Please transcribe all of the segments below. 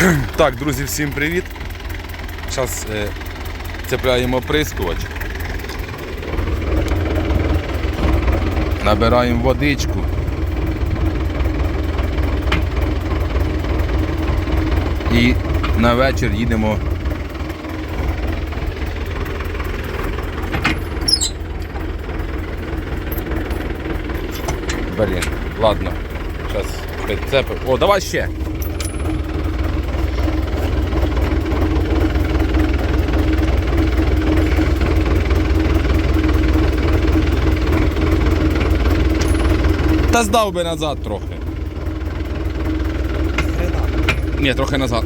Так, друзі, всім привіт. Зараз е, цепляємо оприскувач. Набираємо водичку. І на вечір їдемо. Блін, ладно. Зараз підцепимо. О, давай ще. Та здав би назад трохи. Ні, трохи назад.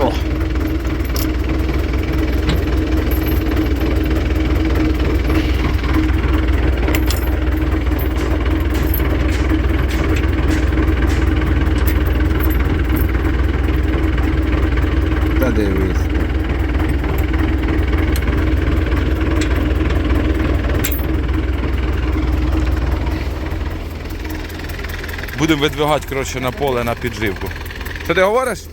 О. Та дивись. Будемо видвигати коротше, на поле на підживку. Що ти говориш?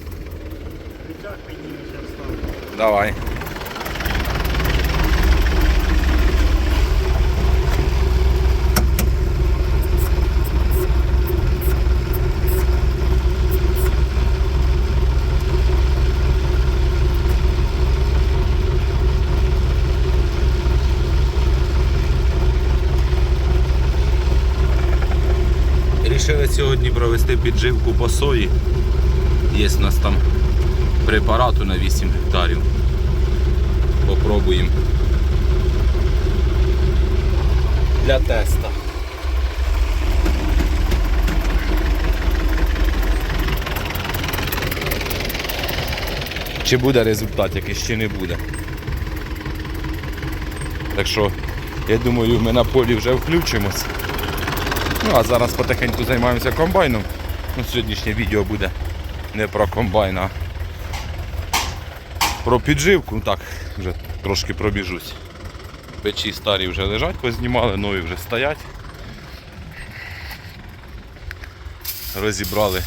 Давай. Провести підживку по сої. Є у нас там препарату на 8 гектарів. Попробуємо. Для теста. Чи буде результат, який ще не буде. Так що, я думаю, ми на полі вже включимось. Ну а зараз потихеньку займаємося комбайном. Ну, Сьогоднішнє відео буде не про комбайн, а про підживку. Ну так, вже трошки пробіжусь. Печі старі вже лежать, познімали, нові вже стоять. Розібрали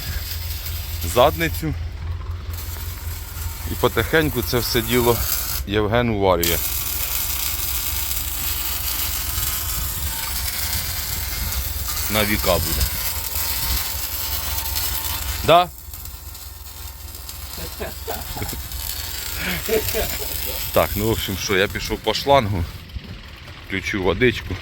задницю. І потихеньку це все діло Євген уварює. на віка буде. Да? Так, ну в общем що, я пішов по шлангу, включу водичку.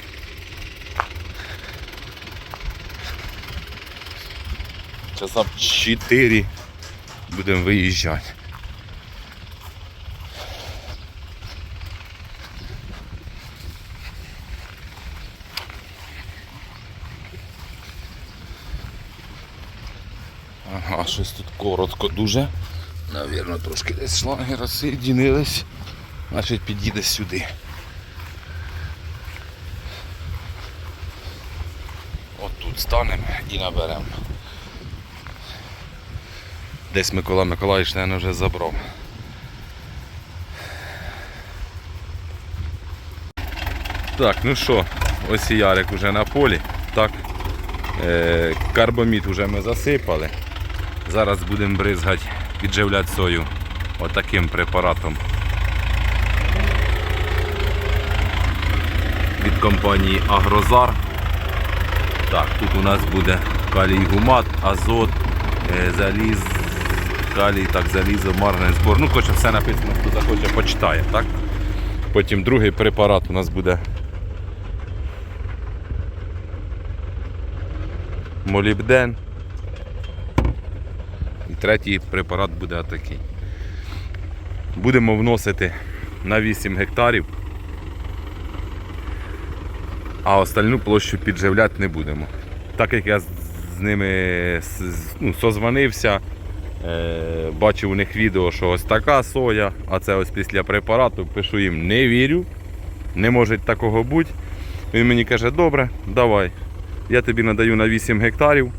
Часа 4 будемо виїжджати. Щось тут коротко дуже. Навірно, трошки десь шланги розсоєдинились. Значить підійде сюди. От тут станемо і наберемо. Десь Микола Миколаївич, мабуть, вже забрав. Так, ну що, ось і Ярик уже на полі. Так, е, карбомід вже ми засипали. Зараз будемо бризгати, підживляти сою отаким препаратом від компанії Агрозар. Так, тут у нас буде калій гумат, азот, е, заліз, калій, так, залізо, марний збор. Ну, хоче все написано, хто захоче, почитає, так? Потім другий препарат у нас буде молібден. Третій препарат буде такий. Будемо вносити на 8 гектарів, а остальну площу підживляти не будемо. Так як я з ними ну, созвонився, е, бачив у них відео, що ось така соя, а це ось після препарату, пишу їм не вірю, не може такого бути. Він мені каже, добре, давай. Я тобі надаю на 8 гектарів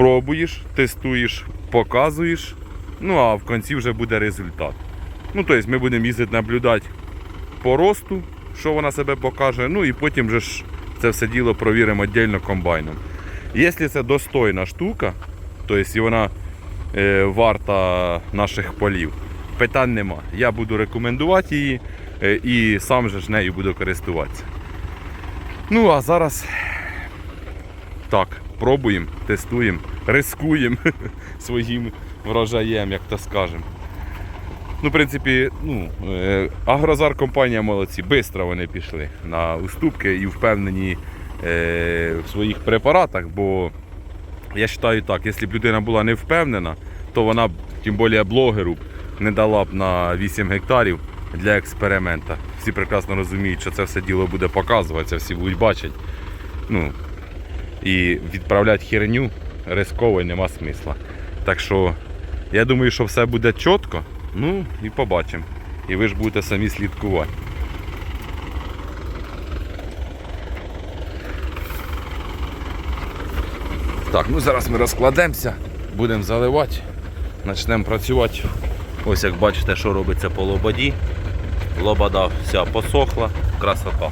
пробуєш, тестуєш, показуєш, ну а в кінці вже буде результат. Ну, тобто ми будемо їздити наблюдати по росту, що вона себе покаже, ну і потім вже ж це все діло провіримо віддільно комбайном. Якщо це достойна штука, тобто і вона е, варта наших полів, питань нема. Я буду рекомендувати її е, і сам же ж нею буду користуватися. Ну, а зараз так, пробуємо, тестуємо, рискуємо своїм врожаєм, як то скажемо. Ну, в принципі, ну, е, Агрозар компанія молодці, швидко вони пішли на уступки і впевнені е, в своїх препаратах, бо я вважаю так, якщо б людина була не впевнена, то вона б, тим більше блогеру, не дала б на 8 гектарів для експеримента. Всі прекрасно розуміють, що це все діло буде показуватися, всі будуть бачити. Ну, і відправляти херню рисково і нема смисла. Так що я думаю, що все буде чітко. Ну і побачимо. І ви ж будете самі слідкувати. Так, ну зараз ми розкладемося, будемо заливати, почнемо працювати. Ось як бачите, що робиться по лободі. Лобода вся посохла, красота.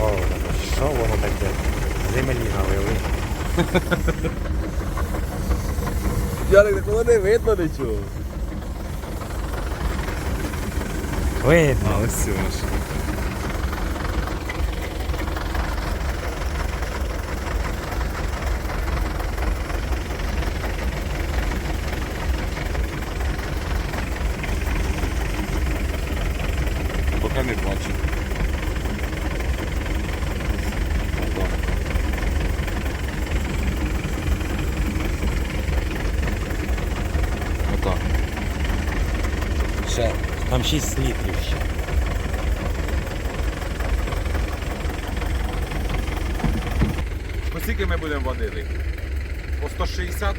О, що воно таке? Землі налили. Ярик, коли не видно нічого. Видно. А, ось все ж. Поки не бачу. Отак. Отак. Ще. Там 6 літрів ще. По скільки ми будемо водити? По 160,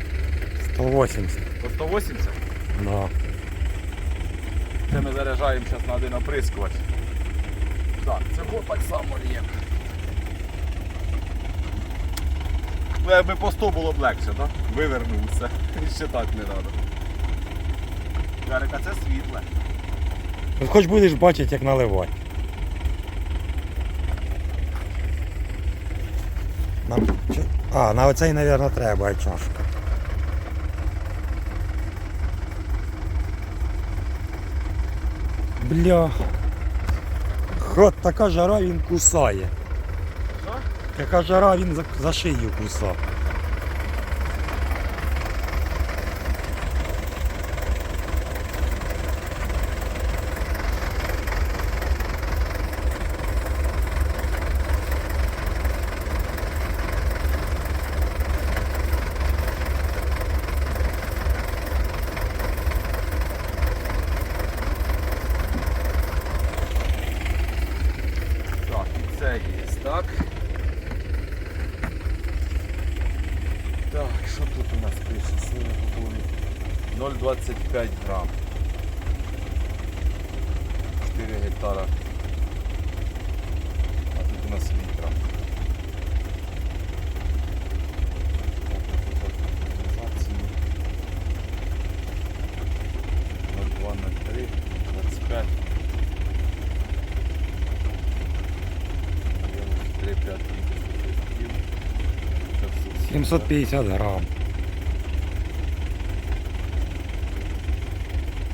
180. по 180? Да. Це ми заряджаємо зараз на один оприскувач. Так, це було так само є. Ну, якби по 100 було б легше, так? Вивернувся. І ще так не треба. Ярик, а це світле. Ну, Хоч будеш бачити, як наливати. Нам... А, на оцей, мабуть, треба чашка. Бля. Хот, така жара він кусає. Така жара він за, за шию кусав. Так, і це є, так. Так, що тут у нас пише? Сили готові. 0,25 грам. 4 гектара. А тут у нас літра. Так, тут організації. 0,2 на 3, 25. 3, 5 літрів. 750 грам.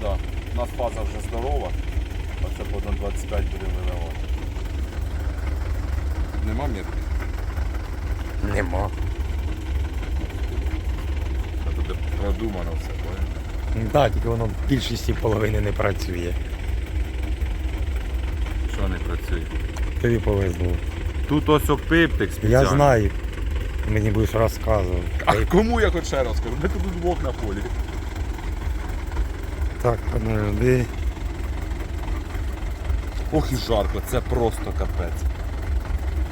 Да. У нас фаза вже здорова, а це по 0,25 буде виливати. Нема мірки? Нема. Це буде продумано все, понял? Так, да, тільки воно в більшості половини не працює. Що не працює? Тобі повезло. Тут ось окпиптик спеціально. Я знаю. Мені будеш розказувати. А кому я хоч ще раз кажу? Ми тут двох на полі. Так, подожди. Ох і жарко, це просто капець.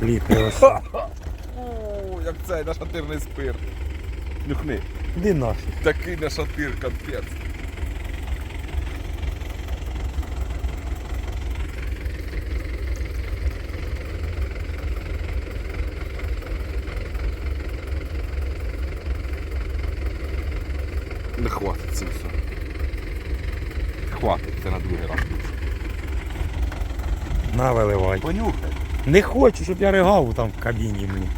Літри ось. О, як цей нашатирний спирт. Нюхни. Іди нафіг. Такий нашатир капець. Не хватить це все. Хватить, це на другий раз. На виливай. Понюхай. Не хочу, щоб я ригав там в кабіні мені.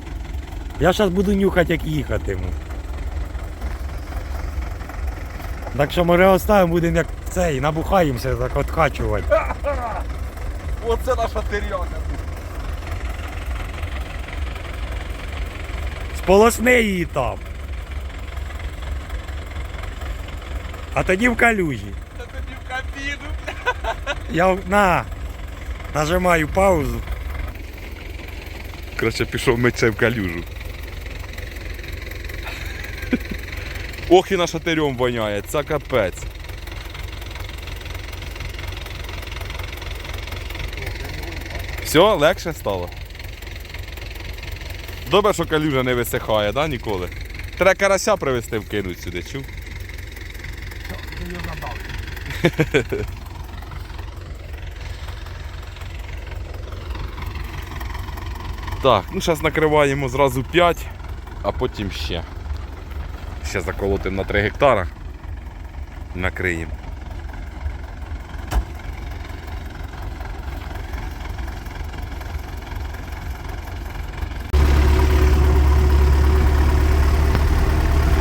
Я зараз буду нюхати, як їхатиму. Так що ми оставимо, будемо як цей, набухаємося, так откачувати. Оце наша теряка. Сполосни її там. А тоді в калюжі. Та тобі в кабіну. Я на. Нажимаю паузу. Краще пішов мече в калюжу. Ох і наша терьом воняє, це капець. Все, легше стало. Добре, що калюжа не висихає, да, ніколи? Треба карася привезти вкинуть сюди, чув? Так, ну зараз накриваємо зразу 5, а потім ще. Ще заколотимо на 3 гектара. Накриємо.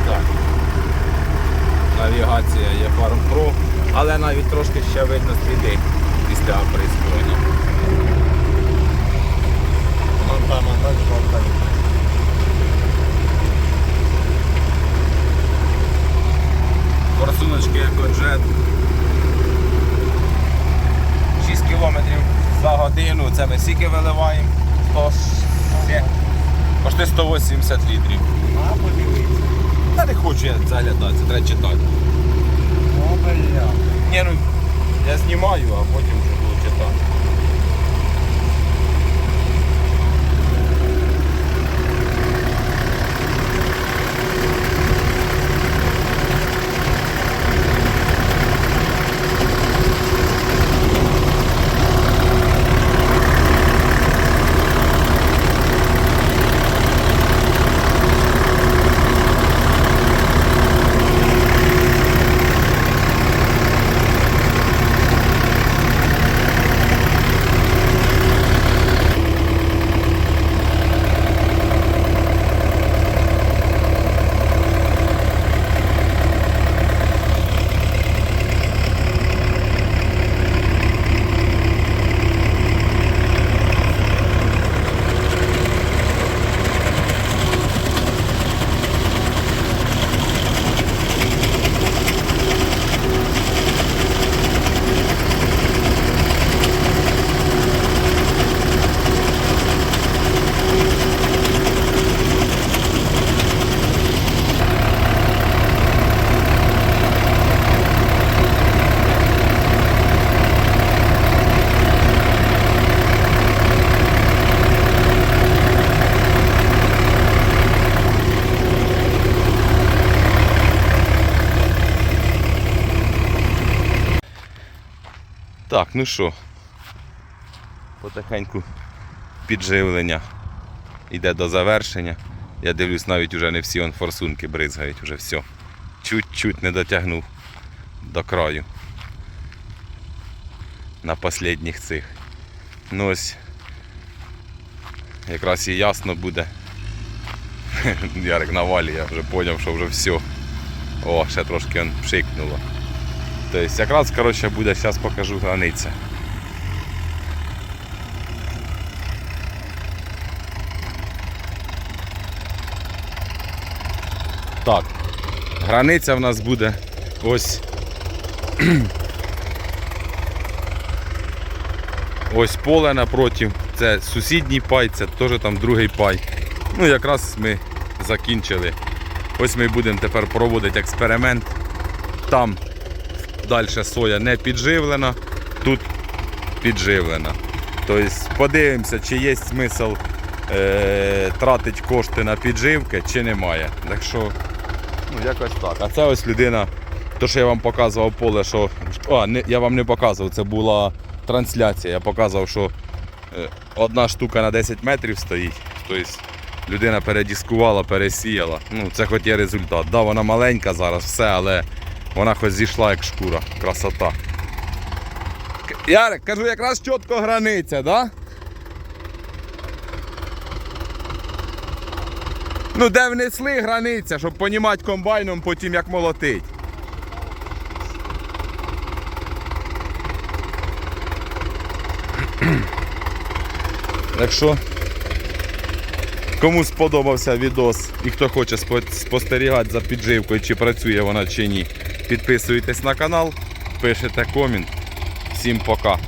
Так. Навігація є Farm Pro, але навіть трошки ще видно сліди після оприскування. Монтана, так, монтана. Форсуночки екоджет. 6 кілометрів за Це ми скільки виливаємо? 100, ще, почти 180 літрів. А, подивіться. Та не хочу я заглядати, це треба читати. О, бля. Ні, ну я знімаю, а потім вже буду читати. Так, ну що, потихеньку підживлення йде до завершення. Я дивлюсь, навіть уже не всі он форсунки бризгають, уже все. Чуть-чуть не дотягнув до краю. На останніх цих. Ну ось якраз і ясно буде. Ярик на валі, я вже зрозумів, що вже все. О, ще трошки он пшикнуло. Тобто якраз коротше, буде, зараз покажу границя. Так, границя в нас буде ось. Ось поле напротив, це сусідній пай, це теж там другий пай. Ну якраз ми закінчили. Ось ми будемо тепер проводити експеримент. Там далі соя не підживлена, тут підживлена. Тобто подивимося, чи є смисл е, тратити кошти на підживки, чи немає. Так що, ну якось так. А це ось людина, то що я вам показував поле, що. А, не, я вам не показував, це була трансляція. Я показував, що е, одна штука на 10 метрів стоїть. Тобто Людина передіскувала, пересіяла. Ну, це хоч є результат. Да, вона маленька зараз, все, але вона хоч зійшла як шкура. Красота. Ярик, кажу, якраз чітко границя, да? Ну, де внесли границя, щоб понімати комбайном потім як молотить. Якщо кому сподобався відос і хто хоче спостерігати за підживкою, чи працює вона чи ні, підписуйтесь на канал, пишете комент. Всім пока.